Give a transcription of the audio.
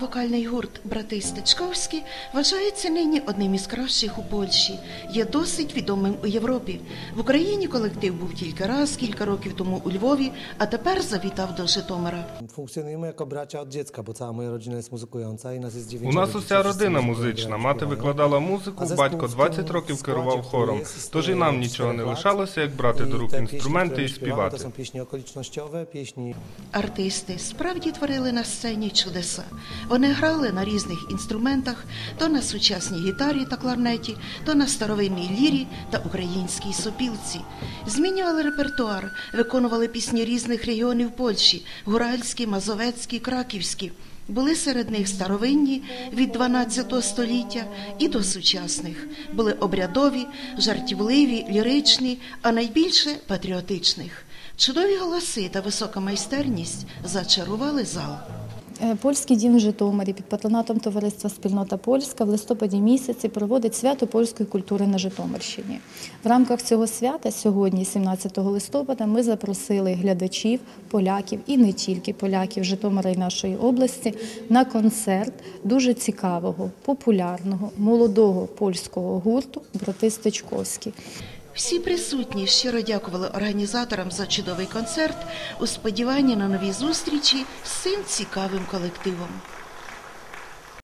Вокальний гурт Брати Стечковські вважається нині одним із кращих у Польщі. Є досить відомим у Європі. В Україні колектив був тільки раз, кілька років тому у Львові, а тепер завітав до Житомира. Funkcjonujemy jako bracia od dziecka, bo cała moja rodzina jest muzykująca i nas jest У нас уся родина музична. Мати викладала музику, батько в 20 років керував хором. Тож і нам нічого не лишалося, як брати до рук інструменти і співати. Артисти справді творили на сцені чудеса. Вони грали на різних інструментах, то на сучасній гітарі та кларнеті, то на старовинній лірі та українській сопілці. Змінювали репертуар, виконували пісні різних регіонів Польщі: гуральські, мазовецькі, краківські. Були серед них старовинні від 12 століття і до сучасних. Були обрядові, жартівливі, ліричні, а найбільше патріотичних. Чудові голоси та висока майстерність зачарували зал. Е, Польський дім в Житомирі під патронатом товариства Спільнота Польська в листопаді місяці проводить свято польської культури на Житомирщині. В рамках цього свята сьогодні, 17 листопада, ми запросили глядачів, поляків і не тільки поляків Житомира і нашої області на концерт дуже цікавого, популярного, молодого польського гурту Брати Стечковські. Всі присутні щиро дякували організаторам за чудовий концерт у сподіванні на нові зустрічі з цим цікавим колективом.